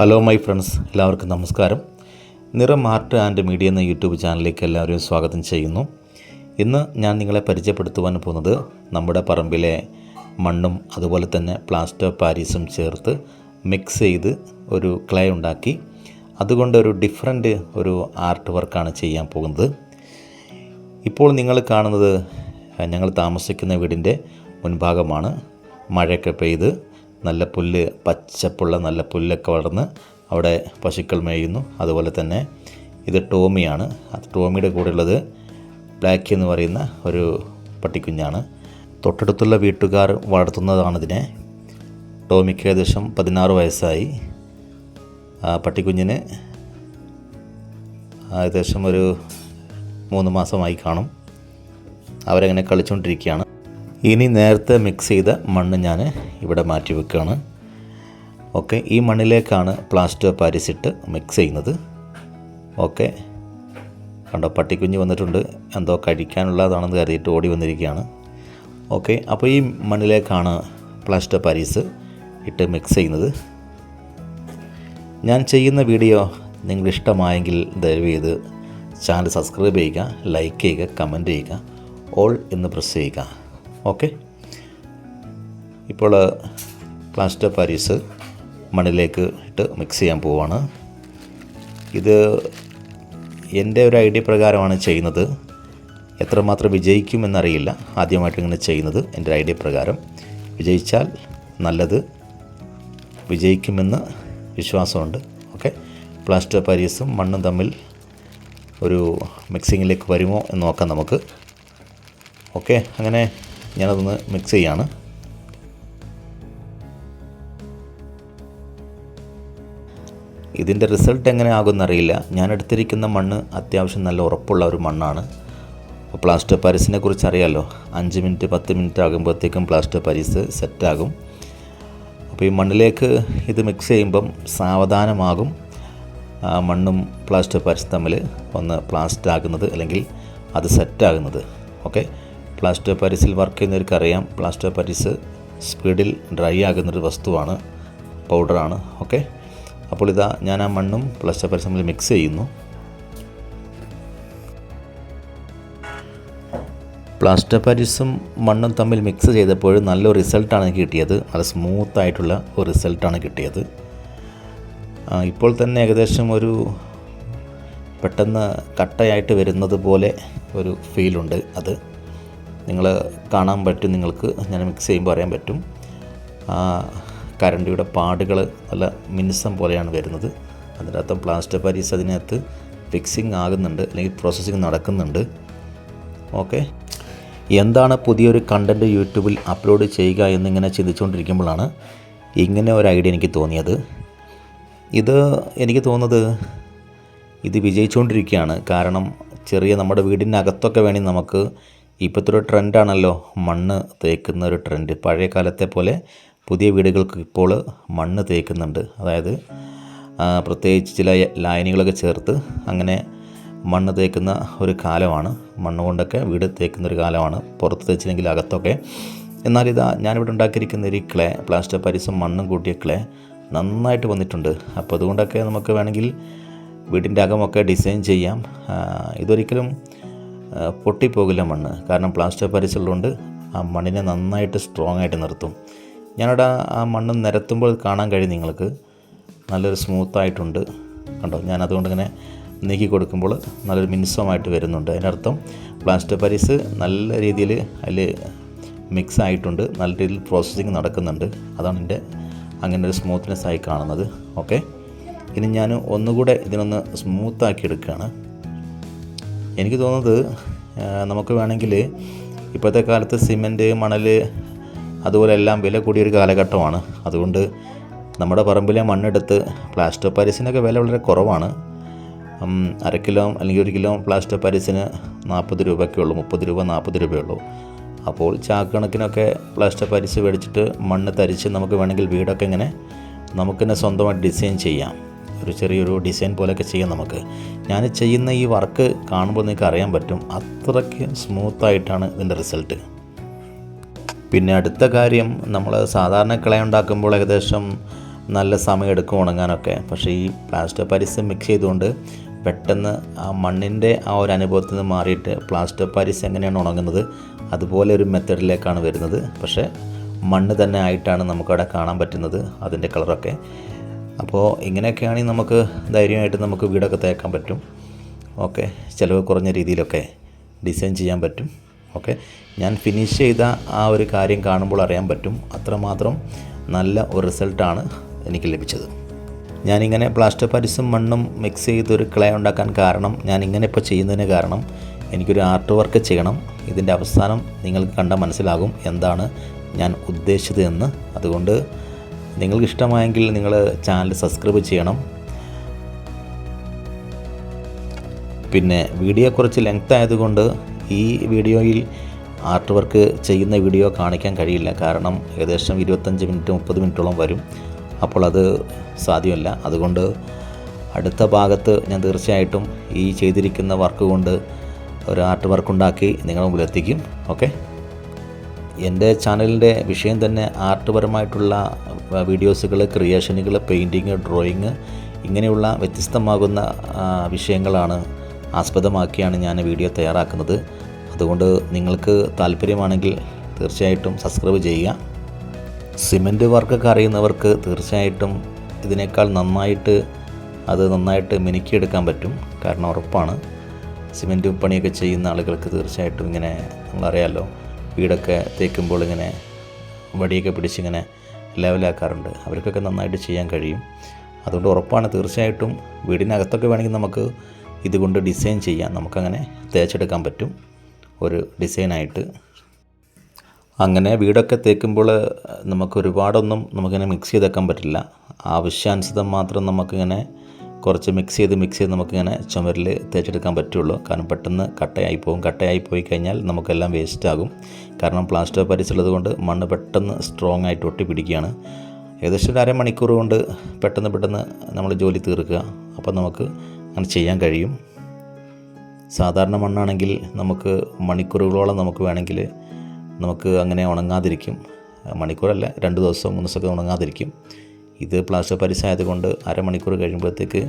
Hello my friends എല്ലാവർക്കും നമസ്കാരം. Niram art and media എന്ന യൂട്യൂബ് ചാനലിലേക്ക് എല്ലാവരെയും സ്വാഗതം ചെയ്യുന്നു. ഇന്ന് ഞാൻ നിങ്ങളെ പരിചയപ്പെടുത്തുവാൻ പോകുന്നത് നമ്മുടെ പറമ്പിലെ മണ്ണും അതുപോലെ തന്നെ പ്ലാസ്റ്റർ പാരീസും ചേർത്ത് മിക്സ് ചെയ്ത് ഒരു ക്ലേ ഉണ്ടാക്കി. അതുകൊണ്ട് ഒരു ഡിഫറെന്റ് ഒരു ആർട്ട് വർക്കാണ് ചെയ്യാൻ പോകുന്നത്. ഇപ്പോൾ നിങ്ങൾ കാണുന്നത് ഞങ്ങൾ താമസിക്കുന്ന വീടിന്റെ മുൻഭാഗമാണ് മഴയൊക്കെ പെയ്ത്. നല്ല പുല്ല് പച്ചപ്പുള്ള നല്ല പുല്ലൊക്കെ വളർന്ന് അവിടെ പശുക്കൾ മേയുന്നു. അതുപോലെ തന്നെ ഇത് ടോമിയാണ്. അത് ടോമിയുടെ കൂടെയുള്ളത് ബ്ലാക്ക് എന്ന് പറയുന്ന ഒരു പട്ടിക്കുഞ്ഞാണ്. തൊട്ടടുത്തുള്ള വീട്ടുകാർ വളർത്തുന്നതാണിതിനെ. ടോമിക്ക് ഏകദേശം പതിനാറ് വയസ്സായി. ആ പട്ടിക്കുഞ്ഞിന് ഏകദേശം ഒരു മൂന്ന് മാസമായി കാണും. അവരങ്ങനെ കളിച്ചുകൊണ്ടിരിക്കുകയാണ്. ഇനി നേരത്തെ മിക്സ് ചെയ്ത മണ്ണ് ഞാൻ ഇവിടെ മാറ്റി വെക്കുകയാണ്. ഓക്കെ ഈ മണ്ണിലേക്കാണ് പ്ലാസ്റ്റർ പാരിസിട്ട് മിക്സ് ചെയ്യുന്നത്. ഓക്കെ കണ്ടോ പട്ടിക്കുഞ്ഞ് വന്നിട്ടുണ്ട്. എന്തോ കഴിക്കാനുള്ളതാണെന്ന് കരുതിയിട്ട് ഓടി വന്നിരിക്കുകയാണ്. ഓക്കെ അപ്പോൾ ഈ മണ്ണിലേക്കാണ് പ്ലാസ്റ്റർ പാരീസ് ഇട്ട് മിക്സ് ചെയ്യുന്നത്. ഞാൻ ചെയ്യുന്ന വീഡിയോ നിങ്ങൾ ഇഷ്ടമായെങ്കിൽ ദയവ് ചെയ്ത് ചാനൽ സബ്സ്ക്രൈബ് ചെയ്യുക ലൈക്ക് ചെയ്യുക കമന്റ് ചെയ്യുക ഓൾ എന്ന് പ്രസ് ചെയ്യുക. ഓക്കെ. ഇപ്പോൾ പ്ലാസ്റ്റർ പാരീസ് മണ്ണിലേക്ക് ഇട്ട് മിക്സ് ചെയ്യാൻ പോവാണ്. ഇത് എന്റെ ഒരു ഐഡിയ പ്രകാരമാണ് ചെയ്യുന്നത്. എത്രമാത്രം വിജയിക്കും വിജയിക്കുമെന്നറിയില്ല ആദ്യമായിട്ട് ഇങ്ങനെ ചെയ്യുന്നത് എന്റെ ഐഡിയ പ്രകാരം. വിജയിച്ചാൽ നല്ലത്. വിജയിക്കുമെന്ന് വിശ്വാസമുണ്ട്. ഓക്കെ. പ്ലാസ്റ്റർ പാരീസും മണ്ണും തമ്മിൽ ഒരു മിക്സിങ്ങിലേക്ക് വരുമോ എന്ന് നോക്കാം നമുക്ക്. ഓക്കെ. അങ്ങനെ ഞാനതൊന്ന് മിക്സ് ചെയ്യാണ്. ഇതിന്റെ റിസൾട്ട് എങ്ങനെ അറിയില്ല ഞാൻ എടുത്തിരിക്കുന്ന മണ്ണ് അത്യാവശ്യം നല്ല ഉറപ്പുള്ള ഒരു മണ്ണാണ്. അപ്പോൾ പ്ലാസ്റ്റർ പാരീസിനെ കുറിച്ച് അറിയാമല്ലോ അഞ്ച് മിനിറ്റ് പത്ത് മിനിറ്റ് ആകുമ്പോഴത്തേക്കും പ്ലാസ്റ്റർ പാരീസ് സെറ്റാകും. അപ്പോൾ ഈ മണ്ണിലേക്ക് ഇത് മിക്സ് ചെയ്യുമ്പം സാവധാനമാകും. മണ്ണും പ്ലാസ്റ്റർ പാരീസ് തമ്മിൽ ഒന്ന് പ്ലാസ്റ്റ് ആകുന്നത് അല്ലെങ്കിൽ അത് സെറ്റാകുന്നത്. ഓക്കെ? പ്ലാസ്റ്റർ പാരീസിൽ വർക്ക് ചെയ്യുന്നവർക്ക് അറിയാം പ്ലാസ്റ്റർ പാരീസ് സ്പീഡിൽ ഡ്രൈ ആകുന്നൊരു വസ്തുവാണ് പൗഡറാണ്. ഓക്കെ? അപ്പോൾ ഇതാ ഞാൻ ആ മണ്ണും പാരീസ് തമ്മിൽ മിക്സ് ചെയ്യുന്നു. പ്ലാസ്റ്റർ പാരീസും മണ്ണും തമ്മിൽ മിക്സ് ചെയ്തപ്പോൾ നല്ലൊരു റിസൾട്ടാണ് എനിക്ക് കിട്ടിയത്. നല്ല സ്മൂത്തായിട്ടുള്ള ഒരു റിസൾട്ടാണ് കിട്ടിയത്. ഇപ്പോൾ തന്നെ ഏകദേശം ഒരു പെട്ടെന്ന് കട്ടയായിട്ട് വരുന്നത് പോലെ ഒരു ഫീലുണ്ട് അത്. നിങ്ങൾ കാണാൻ പറ്റും നിങ്ങൾക്ക് ഞാൻ മിക്സ് ചെയ്യുമ്പോൾ അറിയാൻ പറ്റും. കരണ്ടിയുടെ പാടുകൾ നല്ല മിനുസം പോലെയാണ് വരുന്നത്. അർത്ഥം പ്ലാസ്റ്റർ പാരീസ് അതിനകത്ത് ഫിക്സിങ് ആകുന്നുണ്ട് അല്ലെങ്കിൽ പ്രോസസ്സിങ് നടക്കുന്നുണ്ട്. ഓക്കെ എന്താണ് പുതിയൊരു കണ്ടന്റ് യൂട്യൂബിൽ അപ്ലോഡ് ചെയ്യുക എന്നിങ്ങനെ ചിന്തിച്ചുകൊണ്ടിരിക്കുമ്പോഴാണ് ഇങ്ങനെ ഒരു ഐഡിയ എനിക്ക് തോന്നിയത്. ഇത് എനിക്ക് തോന്നുന്നത് ഇത് വിജയിച്ചുകൊണ്ടിരിക്കുകയാണ്. കാരണം ചെറിയ നമ്മുടെ വീടിന്റെ അകത്തൊക്കെ വേണമെങ്കിൽ നമുക്ക് ഇപ്പോഴത്തെ ഒരു ട്രെൻഡാണല്ലോ മണ്ണ് തേക്കുന്ന ഒരു ട്രെൻഡ് പഴയ കാലത്തെ പോലെ പുതിയ വീടുകൾക്ക് ഇപ്പോൾ മണ്ണ് തേക്കുന്നുണ്ട്. അതായത് പ്രത്യേകിച്ച് ചില ലായനികളൊക്കെ ചേർത്ത് അങ്ങനെ മണ്ണ് തേക്കുന്ന ഒരു കാലമാണ്. മണ്ണ് കൊണ്ടൊക്കെ വീട് തേക്കുന്ന ഒരു കാലമാണ്. പുറത്ത് തേച്ചില്ലെങ്കിൽ അകത്തൊക്കെ. എന്നാൽ ഇതാ ഞാനിവിടെ ഉണ്ടാക്കിയിരിക്കുന്ന ഒരു ക്ലേ പ്ലാസ്റ്റർ പാരീസും മണ്ണും കൂട്ടിയ ക്ലേ നന്നായിട്ട് വന്നിട്ടുണ്ട്. അപ്പോൾ അതുകൊണ്ടൊക്കെ നമുക്ക് വേണമെങ്കിൽ വീടിന്റെ അകമൊക്കെ ഡിസൈൻ ചെയ്യാം. ഇതൊരിക്കലും പൊട്ടിപ്പോകില്ല മണ്ണ്. കാരണം പ്ലാസ്റ്റർ പാരീസ് ഉള്ളതുകൊണ്ട് ആ മണ്ണിനെ നന്നായിട്ട് സ്ട്രോങ് ആയിട്ട് നിർത്തും. ഞാനിവിടെ ആ മണ്ണ് നിരത്തുമ്പോൾ കാണാൻ കഴിയും നിങ്ങൾക്ക്. നല്ലൊരു സ്മൂത്തായിട്ടുണ്ട് കണ്ടോ? ഞാൻ അതുകൊണ്ട് ഇങ്ങനെ നീക്കി കൊടുക്കുമ്പോൾ നല്ലൊരു മിനുസമായിട്ട് വരുന്നുണ്ട്. അതിനർത്ഥം പ്ലാസ്റ്റർ പാരീസ് നല്ല രീതിയിൽ അതിൽ മിക്സ് ആയിട്ടുണ്ട്. നല്ല രീതിയിൽ പ്രോസസ്സിങ് നടക്കുന്നുണ്ട്. അതാണ് എന്റെ അങ്ങനെ ഒരു സ്മൂത്ത്നെസ് ആയി കാണുന്നത്. ഓക്കെ ഇനി ഞാൻ ഒന്നുകൂടെ ഇതിനൊന്ന് സ്മൂത്താക്കി എടുക്കുകയാണ്. എനിക്ക് തോന്നുന്നത് നമുക്ക് വേണമെങ്കിൽ ഇപ്പോഴത്തെ കാലത്ത് സിമന്റ് മണൽ അതുപോലെ എല്ലാം വില കൂടിയൊരു കാലഘട്ടമാണ്. അതുകൊണ്ട് നമ്മുടെ പറമ്പിലെ മണ്ണെടുത്ത് പ്ലാസ്റ്റർ പാരീസിനൊക്കെ വില വളരെ കുറവാണ്. അര കിലോ അല്ലെങ്കിൽ ഒരു കിലോ പ്ലാസ്റ്റർ പാരീസിന് നാൽപ്പത് രൂപയൊക്കെ ഉള്ളൂ. മുപ്പത് രൂപ നാൽപ്പത് രൂപയുള്ളൂ അപ്പോൾ ചാക്കണക്കിനൊക്കെ പ്ലാസ്റ്റർ പാരീസ് മേടിച്ചിട്ട് മണ്ണ് തരിച്ച് നമുക്ക് വേണമെങ്കിൽ വീടൊക്കെ ഇങ്ങനെ നമുക്ക് തന്നെ സ്വന്തമായിട്ട് ഡിസൈൻ ചെയ്യാം. ഒരു ചെറിയൊരു ഡിസൈൻ പോലെയൊക്കെ ചെയ്യാം നമുക്ക്. ഞാൻ ചെയ്യുന്ന ഈ വർക്ക് കാണുമ്പോൾ നിങ്ങൾക്ക് അറിയാൻ പറ്റും. അത്രയ്ക്ക് സ്മൂത്തായിട്ടാണ് ഇതിന്റെ റിസൾട്ട്. പിന്നെ അടുത്ത കാര്യം നമ്മൾ സാധാരണ ക്ലേ ഉണ്ടാക്കുമ്പോൾ ഏകദേശം നല്ല സമയം എടുക്കും ഉണങ്ങാനൊക്കെ. പക്ഷേ ഈ പ്ലാസ്റ്റർ പാരിസ് മിക്സ് ചെയ്തുകൊണ്ട് പെട്ടെന്ന് ആ മണ്ണിന്റെ ആ ഒരു അനുഭവത്തിൽ നിന്ന് മാറിയിട്ട് പ്ലാസ്റ്റർ പാരിസ് എങ്ങനെയാണ് ഉണങ്ങുന്നത് അതുപോലെ ഒരു മെത്തഡിലേക്കാണ് വരുന്നത്. പക്ഷേ മണ്ണ് തന്നെ ആയിട്ടാണ് നമുക്കവിടെ കാണാൻ പറ്റുന്നത് അതിന്റെ കളറൊക്കെ. അപ്പോൾ ഇങ്ങനെയൊക്കെയാണെങ്കിൽ നമുക്ക് ധൈര്യമായിട്ട് നമുക്ക് വീടൊക്കെ തേക്കാൻ പറ്റും. ഓക്കെ ചിലവ് കുറഞ്ഞ രീതിയിലൊക്കെ ഡിസൈൻ ചെയ്യാൻ പറ്റും. ഓക്കെ. ഞാൻ ഫിനിഷ് ചെയ്ത ആ ഒരു കാര്യം കാണുമ്പോൾ അറിയാൻ പറ്റും. അത്രമാത്രം നല്ല ഒരു റിസൾട്ടാണ് എനിക്ക് ലഭിച്ചത്. ഞാനിങ്ങനെ പ്ലാസ്റ്റർ പരിസും മണ്ണും മിക്സ് ചെയ്ത് ഒരു ക്ലേ ഉണ്ടാക്കാൻ കാരണം ഞാൻ ഇങ്ങനെ ഇപ്പോൾ ചെയ്യുന്നതിന് കാരണം എനിക്കൊരു ആർട്ട് വർക്ക് ചെയ്യണം. ഇതിന്റെ അവസാനം നിങ്ങൾക്ക് കണ്ടാൽ മനസ്സിലാകും എന്താണ് ഞാൻ ഉദ്ദേശിച്ചതെന്ന് അതുകൊണ്ട് നിങ്ങൾക്ക് ഇഷ്ടമായെങ്കിൽ നിങ്ങൾ ചാനൽ സബ്സ്ക്രൈബ് ചെയ്യണം. പിന്നെ വീഡിയോ കുറച്ച് ലെങ്ത് ആയതുകൊണ്ട് ഈ വീഡിയോയിൽ ആർട്ട് വർക്ക് ചെയ്യുന്ന വീഡിയോ കാണിക്കാൻ കഴിയില്ല. കാരണം ഏകദേശം ഇരുപത്തഞ്ച് മിനിറ്റ് മുപ്പത് മിനിറ്റോളം വരും. അപ്പോൾ അത് സാധ്യമല്ല. അതുകൊണ്ട് അടുത്ത ഭാഗത്ത് ഞാൻ തീർച്ചയായിട്ടും ഈ ചെയ്തിരിക്കുന്ന വർക്ക് കൊണ്ട് ഒരു ആർട്ട് വർക്ക് ഉണ്ടാക്കി നിങ്ങളുടെ മുമ്പിൽ എത്തിക്കും. ഓക്കെ? എന്റെ ചാനലിന്റെ വിഷയം തന്നെ ആർട്ട് പരമായിട്ടുള്ള വീഡിയോസുകൾ ക്രിയേഷനുകൾ പെയിന്റിങ് ഡ്രോയിങ് ഇങ്ങനെയുള്ള വ്യത്യസ്തമാകുന്ന വിഷയങ്ങളാണ് ആസ്പദമാക്കിയാണ് ഞാൻ വീഡിയോ തയ്യാറാക്കുന്നത്. അതുകൊണ്ട് നിങ്ങൾക്ക് താല്പര്യമാണെങ്കിൽ തീർച്ചയായിട്ടും സബ്സ്ക്രൈബ് ചെയ്യുക. സിമന്റ് വർക്കൊക്കെ അറിയുന്നവർക്ക് തീർച്ചയായിട്ടും ഇതിനേക്കാൾ നന്നായിട്ട് അത് നന്നായിട്ട് മിനുക്കിയെടുക്കാൻ പറ്റും. കാരണം ഉറപ്പാണ്. സിമന്റ് പണിയൊക്കെ ചെയ്യുന്ന ആളുകൾക്ക് തീർച്ചയായിട്ടും ഇങ്ങനെ നമ്മളറിയാമല്ലോ വീടൊക്കെ തേക്കുമ്പോൾ ഇങ്ങനെ വടിയൊക്കെ പിടിച്ചിങ്ങനെ ലെവലാക്കാറുണ്ട്. അവർക്കൊക്കെ നന്നായിട്ട് ചെയ്യാൻ കഴിയും. അതുകൊണ്ട് ഉറപ്പാണ് തീർച്ചയായിട്ടും വീടിനകത്തൊക്കെ വേണമെങ്കിൽ നമുക്ക് ഇതുകൊണ്ട് ഡിസൈൻ ചെയ്യാം. നമുക്കങ്ങനെ തേച്ചെടുക്കാൻ പറ്റും. ഒരു ഡിസൈനായിട്ട്. അങ്ങനെ വീടൊക്കെ തേക്കുമ്പോൾ നമുക്ക് ഒരുപാടൊന്നും നമുക്കിങ്ങനെ മിക്സ് ചെയ്തേക്കാൻ പറ്റില്ല. ആവശ്യാനുസൃതം മാത്രം നമുക്കിങ്ങനെ കുറച്ച് മിക്സ് ചെയ്ത് മിക്സ് ചെയ്ത് നമുക്കിങ്ങനെ ചുമരിൽ തേച്ചെടുക്കാൻ പറ്റുള്ളൂ. കാരണം പെട്ടെന്ന് കട്ടയായി പോകും കട്ടയായി പോയി കഴിഞ്ഞാൽ നമുക്കെല്ലാം വേസ്റ്റാകും കാരണം പ്ലാസ്റ്റർ പരിസുള്ളത് കൊണ്ട് മണ്ണ് പെട്ടെന്ന് സ്ട്രോങ് ആയിട്ട് ഒട്ടി പിടിക്കുകയാണ്. ഏകദേശം ഒരു അരമണിക്കൂർ കൊണ്ട് പെട്ടെന്ന് പെട്ടെന്ന് നമ്മൾ ജോലി തീർക്കുക. അപ്പോൾ നമുക്ക് അങ്ങനെ ചെയ്യാൻ കഴിയും. സാധാരണ മണ്ണാണെങ്കിൽ നമുക്ക് മണിക്കൂറുകളോളം നമുക്ക് വേണമെങ്കിൽ നമുക്ക് അങ്ങനെ ഉണങ്ങാതിരിക്കും. മണിക്കൂറല്ല രണ്ട് ദിവസം മൂന്ന് ദിവസമൊക്കെ ഉണങ്ങാതിരിക്കും. ഇത് പ്ലാസ്റ്റർ പാരിസ് ആയതുകൊണ്ട് അരമണിക്കൂർ കഴിയുമ്പോഴത്തേക്ക്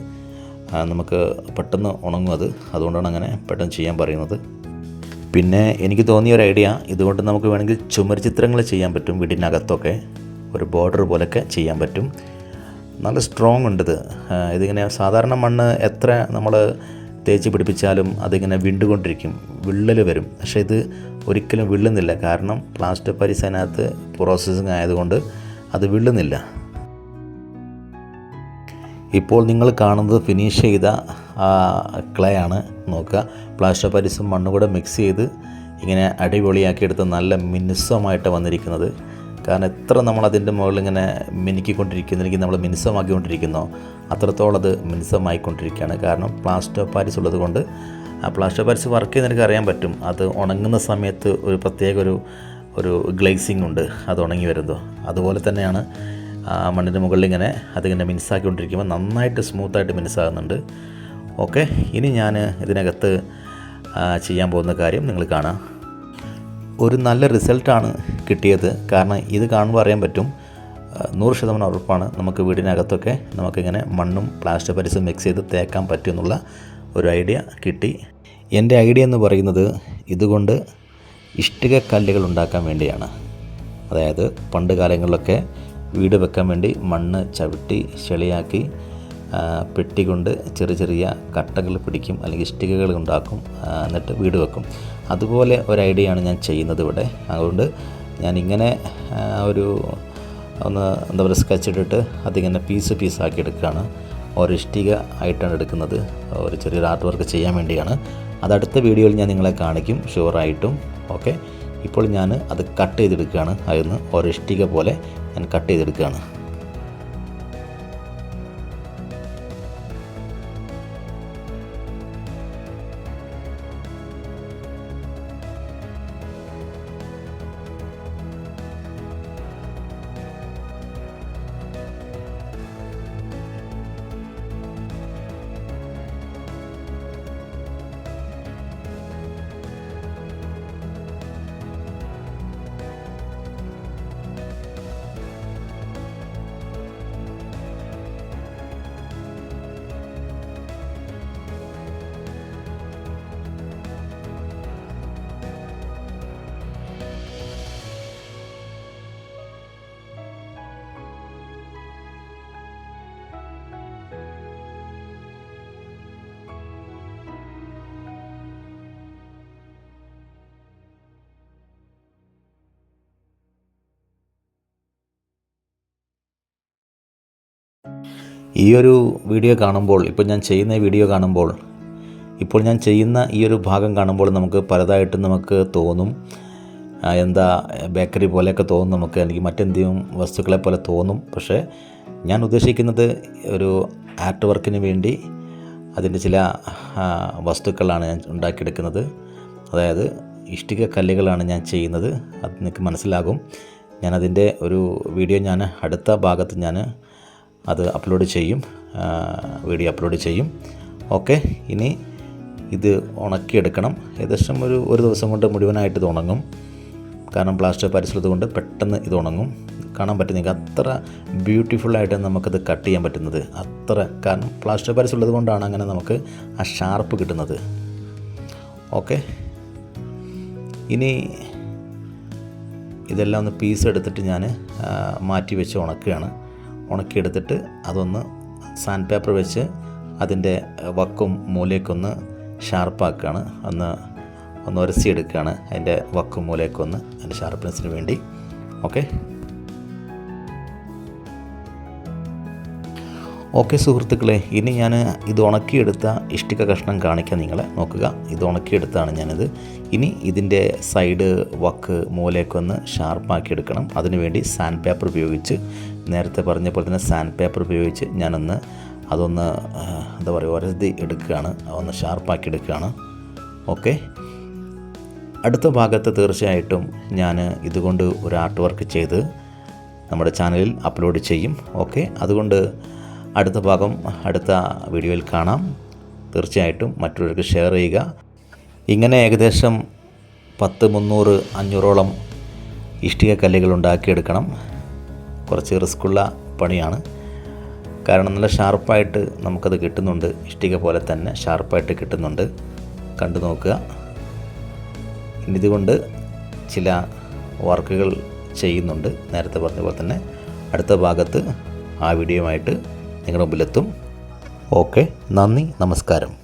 നമുക്ക് പെട്ടെന്ന് ഉണങ്ങും അത്. അതുകൊണ്ടാണ് അങ്ങനെ പെട്ടെന്ന് ചെയ്യാൻ പറയുന്നത്. പിന്നെ എനിക്ക് തോന്നിയ ഒരു ഐഡിയ ഇതുകൊണ്ട് നമുക്ക് വേണമെങ്കിൽ ചുമർ ചിത്രങ്ങൾ ചെയ്യാൻ പറ്റും വീടിനകത്തൊക്കെ. ഒരു ബോർഡർ പോലൊക്കെ ചെയ്യാൻ പറ്റും. നല്ല സ്ട്രോങ് ഉണ്ട് ഇത്. ഇതിങ്ങനെ സാധാരണ മണ്ണ് എത്ര നമ്മൾ തേച്ച് പിടിപ്പിച്ചാലും അതിങ്ങനെ വിണ്ടുകൊണ്ടിരിക്കും വിള്ളൽ വരും. പക്ഷേ ഇത് ഒരിക്കലും വിള്ളുന്നില്ല. കാരണം പ്ലാസ്റ്റർ പാരിസ് അതിനകത്ത് പ്രോസസ്സിങ് ആയതുകൊണ്ട് അത് വിള്ളുന്നില്ല. ഇപ്പോൾ നിങ്ങൾ കാണുന്നത് ഫിനിഷ് ചെയ്ത ക്ലേ ആണ്. നോക്കുക. പ്ലാസ്റ്റർ പരിസും മണ്ണും കൂടെ മിക്സ് ചെയ്ത് ഇങ്ങനെ അടിപൊളിയാക്കിയെടുത്ത് നല്ല മിനുസമായിട്ട് വന്നിരിക്കുന്നത്. കാരണം എത്ര നമ്മൾ അതിന്റെ മുകളിൽ ഇങ്ങനെ മിനുക്കിക്കൊണ്ടിരിക്കുന്നു അല്ലെങ്കിൽ നമ്മൾ മിനുസമാക്കിക്കൊണ്ടിരിക്കുന്നോ അത്രത്തോളം അത് മിനുസമായിക്കൊണ്ടിരിക്കുകയാണ്. കാരണം പ്ലാസ്റ്റർ പാരിസ് ഉള്ളത് കൊണ്ട് ആ പ്ലാസ്റ്റർ പാരിസ് വർക്ക് ചെയ്യുന്ന എനിക്ക് അറിയാൻ പറ്റും. അത് ഉണങ്ങുന്ന സമയത്ത് ഒരു പ്രത്യേക ഒരു ഒരു ഗ്ലേസിംഗ് ഉണ്ട് അത് ഉണങ്ങി വരുന്നത്. അതുപോലെ തന്നെയാണ് ആ മണ്ണിന്റെ മുകളിൽ ഇങ്ങനെ അതിങ്ങനെ മിനുസാക്കിക്കൊണ്ടിരിക്കുമ്പോൾ നന്നായിട്ട് സ്മൂത്തായിട്ട് മിനുസാകുന്നുണ്ട്. ഓക്കെ ഇനി ഞാൻ ഇതിനകത്ത് ചെയ്യാൻ പോകുന്ന കാര്യം നിങ്ങൾ കാണാം ഒരു നല്ല റിസൾട്ടാണ് കിട്ടിയത്. കാരണം ഇത് കാണുമ്പോൾ അറിയാൻ പറ്റും നൂറ് ശതമാനം ഉറപ്പാണ് നമുക്ക് വീടിനകത്തൊക്കെ നമുക്കിങ്ങനെ മണ്ണും പ്ലാസ്റ്റർ പരിസും മിക്സ് ചെയ്ത് തേക്കാൻ പറ്റും എന്നുള്ള ഒരു ഐഡിയ കിട്ടി. എന്റെ ഐഡിയ എന്ന് പറയുന്നത് ഇതുകൊണ്ട് ഇഷ്ടിക കല്ലുകൾ ഉണ്ടാക്കാൻ വേണ്ടിയാണ്. അതായത് പണ്ട് കാലങ്ങളിലൊക്കെ വീട് വെക്കാൻ വേണ്ടി മണ്ണ് ചവിട്ടി ചെളിയാക്കി പെട്ടി കൊണ്ട് ചെറിയ ചെറിയ കട്ടകൾ പിടിക്കും അല്ലെങ്കിൽ ഇഷ്ടികകൾ ഉണ്ടാക്കും എന്നിട്ട് വീട് വെക്കും. അതുപോലെ ഒരു ഐഡിയയാണ് ഞാൻ ചെയ്യുന്നത് ഇവിടെ. അതുകൊണ്ട് ഞാൻ ഇങ്ങനെ ഒരു ഒന്ന് എന്താ പറയുക സ്കെച്ച് ഇട്ടിട്ട് അതിങ്ങനെ പീസ് പീസാക്കി എടുക്കുകയാണ്. ഒരു ഇഷ്ടിക ആയിട്ടാണ് എടുക്കുന്നത്. ഒരു ചെറിയൊരു ആർട്ട് വർക്ക് ചെയ്യാൻ വേണ്ടിയാണ്. അത് അടുത്ത വീഡിയോയിൽ ഞാൻ നിങ്ങളെ കാണിക്കും ഷുവറായിട്ടും ഓക്കെ ഇപ്പോൾ ഞാൻ അത് കട്ട് ചെയ്തെടുക്കുകയാണ്. അതിൽ നിന്ന് ഒരു ഇഷ്ടിക പോലെ ഞാൻ കട്ട് ചെയ്തെടുക്കുകയാണ്. ഈ ഒരു വീഡിയോ കാണുമ്പോൾ ഇപ്പോൾ ഞാൻ ചെയ്യുന്ന വീഡിയോ കാണുമ്പോൾ ഇപ്പോൾ ഞാൻ ചെയ്യുന്ന ഈ ഒരു ഭാഗം കാണുമ്പോൾ നമുക്ക് പലതായിട്ടും നമുക്ക് തോന്നും. എന്താ ബേക്കറി പോലെയൊക്കെ തോന്നും നമുക്ക് അല്ലെങ്കിൽ മറ്റെന്തെങ്കിലും വസ്തുക്കളെ പോലെ തോന്നും. പക്ഷേ ഞാൻ ഉദ്ദേശിക്കുന്നത് ഒരു ആർട്ട് വർക്കിന് വേണ്ടി അതിന്റെ ചില വസ്തുക്കളാണ് ഞാൻ ഉണ്ടാക്കിയെടുക്കുന്നത്. അതായത് ഇഷ്ടിക കല്ലുകളാണ് ഞാൻ ചെയ്യുന്നത്. അത് നിങ്ങൾക്ക് മനസ്സിലാകും. ഞാനതിന്റെ ഒരു വീഡിയോ ഞാൻ അടുത്ത ഭാഗത്ത് ഞാൻ അത് അപ്ലോഡ് ചെയ്യും. വീഡിയോ അപ്ലോഡ് ചെയ്യും. ഓക്കെ ഇനി ഇത് ഉണക്കിയെടുക്കണം. ഏകദേശം ഒരു ഒരു ദിവസം കൊണ്ട് മുഴുവനായിട്ട് ഇത് ഉണങ്ങും. കാരണം പ്ലാസ്റ്റർ പരിസരത്ത് കൊണ്ട് പെട്ടെന്ന് ഇത് ഉണങ്ങും. കാണാൻ പറ്റുന്നെങ്കിൽ അത്ര ബ്യൂട്ടിഫുള്ളായിട്ട് നമുക്കത് കട്ട് ചെയ്യാൻ പറ്റുന്നത്. അത്ര കാരണം പ്ലാസ്റ്റർ പാരിസ് ഉള്ളത് കൊണ്ടാണ് അങ്ങനെ നമുക്ക് ആ ഷാർപ്പ് കിട്ടുന്നത്. ഓക്കെ ഇനി ഇതെല്ലാം ഒന്ന് പീസ് എടുത്തിട്ട് ഞാൻ മാറ്റി വെച്ച് ഉണക്കുകയാണ്. ഉണക്കിയെടുത്തിട്ട് അതൊന്ന് സാൻഡ് പേപ്പർ വെച്ച് അതിന്റെ വക്കും മൂലയൊക്കെ ഒന്ന് ഷാർപ്പാക്കുകയാണ്. ഒന്ന് ഒന്ന് ഉരസിയെടുക്കുകയാണ് അതിന്റെ വക്കും മൂലയൊക്കെ ഒന്ന് അതിന്റെ ഷാർപ്പ്നെസ്സിന് വേണ്ടി. ഓക്കെ? ഓക്കെ സുഹൃത്തുക്കളെ ഇനി ഞാൻ ഇത് ഉണക്കിയെടുത്ത ഇഷ്ടിക കഷ്ണം കാണിക്കാം നിങ്ങളെ. നോക്കുക ഇത് ഉണക്കിയെടുത്താണ് ഞാനിത്. ഇനി ഇതിന്റെ സൈഡ് വക്ക് മൂലയൊക്കെ ഒന്ന് ഷാർപ്പാക്കി എടുക്കണം അതിനുവേണ്ടി സാൻഡ് പേപ്പർ ഉപയോഗിച്ച് നേരത്തെ പറഞ്ഞ പോലെ തന്നെ സാൻഡ് പേപ്പർ ഉപയോഗിച്ച് ഞാനൊന്ന് അതൊന്ന് എന്താ പറയുക ഒരതി എടുക്കുകയാണ്. ഒന്ന് ഷാർപ്പാക്കി എടുക്കുകയാണ്. ഓക്കെ അടുത്ത ഭാഗത്ത് തീർച്ചയായിട്ടും ഞാൻ ഇതുകൊണ്ട് ഒരു ആർട്ട് വർക്ക് ചെയ്ത് നമ്മുടെ ചാനലിൽ അപ്ലോഡ് ചെയ്യും. ഓക്കെ അതുകൊണ്ട് അടുത്ത ഭാഗം അടുത്ത വീഡിയോയിൽ കാണാം. തീർച്ചയായിട്ടും മറ്റുള്ളവർക്ക് ഷെയർ ചെയ്യുക. ഇങ്ങനെ ഏകദേശം പത്ത് മുന്നൂറ് അഞ്ഞൂറോളം ഇഷ്ടിക കല്ലുകൾ ഉണ്ടാക്കിയെടുക്കണം. കുറച്ച് റിസ്ക്കുള്ള പണിയാണ്. കാരണം നല്ല ഷാർപ്പായിട്ട് നമുക്കത് കിട്ടുന്നുണ്ട്. ഇഷ്ടിക പോലെ തന്നെ ഷാർപ്പായിട്ട് കിട്ടുന്നുണ്ട്. കണ്ടു നോക്കുക. ഇതുകൊണ്ട് ചില വർക്കുകൾ ചെയ്യുന്നുണ്ട്. നേരത്തെ പറഞ്ഞ പോലെ തന്നെ അടുത്ത ഭാഗത്ത് ആ വീഡിയോയുമായിട്ട് നിങ്ങളുടെ മുമ്പിലെത്തും. ഓക്കെ നന്ദി നമസ്കാരം.